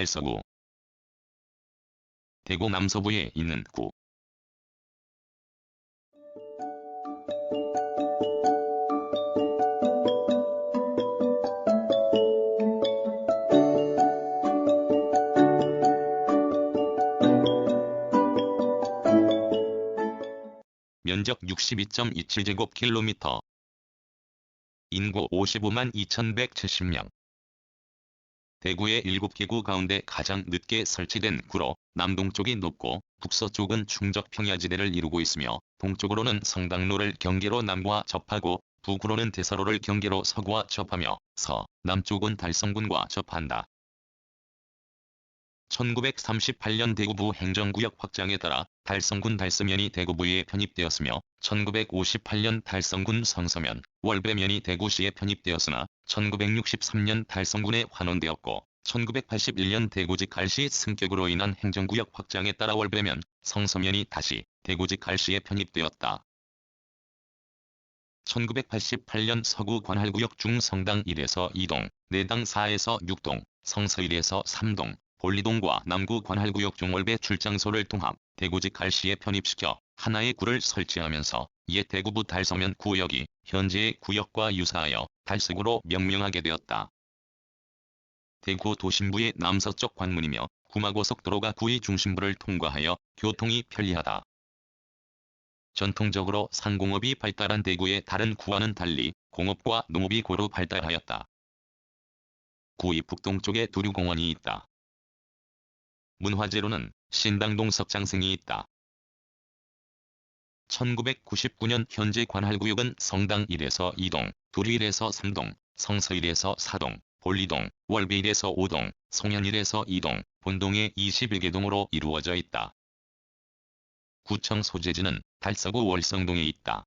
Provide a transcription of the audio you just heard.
달서구. 대구 남서부에 있는 구. 면적 62.27제곱킬로미터. 인구 55만 2170명 대구의 7개구 가운데 가장 늦게 설치된 구로 남동쪽이 높고 북서쪽은 충적 평야지대를 이루고 있으며 동쪽으로는 성당로를 경계로 남과 접하고 북으로는 대서로를 경계로 서구와 접하며 서, 남쪽은 달성군과 접한다. 1938년 대구부 행정구역 확장에 따라 달성군 달서면이 대구부에 편입되었으며 1958년 달성군 성서면, 월배면이 대구시에 편입되었으나 1963년 달성군에 환원되었고 1981년 대구직 갈시 승격으로 인한 행정구역 확장에 따라 월배면, 성서면이 다시 대구직 갈시에 편입되었다. 1988년 서구 관할구역 중 성당 1에서 2동, 내당 4에서 6동, 성서 1에서 3동, 볼리동과 남구 관할구역 중월배 출장소를 통합 대구직 갈시에 편입시켜 하나의 구를 설치하면서 이에 대구부 달서면 구역이 현재의 구역과 유사하여 달서구로 명명하게 되었다. 대구 도심부의 남서쪽 관문이며 구마고속도로가 구의 중심부를 통과하여 교통이 편리하다. 전통적으로 상공업이 발달한 대구의 다른 구와는 달리 공업과 농업이 고루 발달하였다. 구의 북동쪽에 두류공원이 있다. 문화재로는 신당동 석장생이 있다. 1999년 현재 관할구역은 성당 1에서 2동, 두리 1에서 3동, 성서 1에서 4동, 볼리동, 월배 1에서 5동, 송현 1에서 2동, 본동의 21개 동으로 이루어져 있다. 구청 소재지는 달서구 월성동에 있다.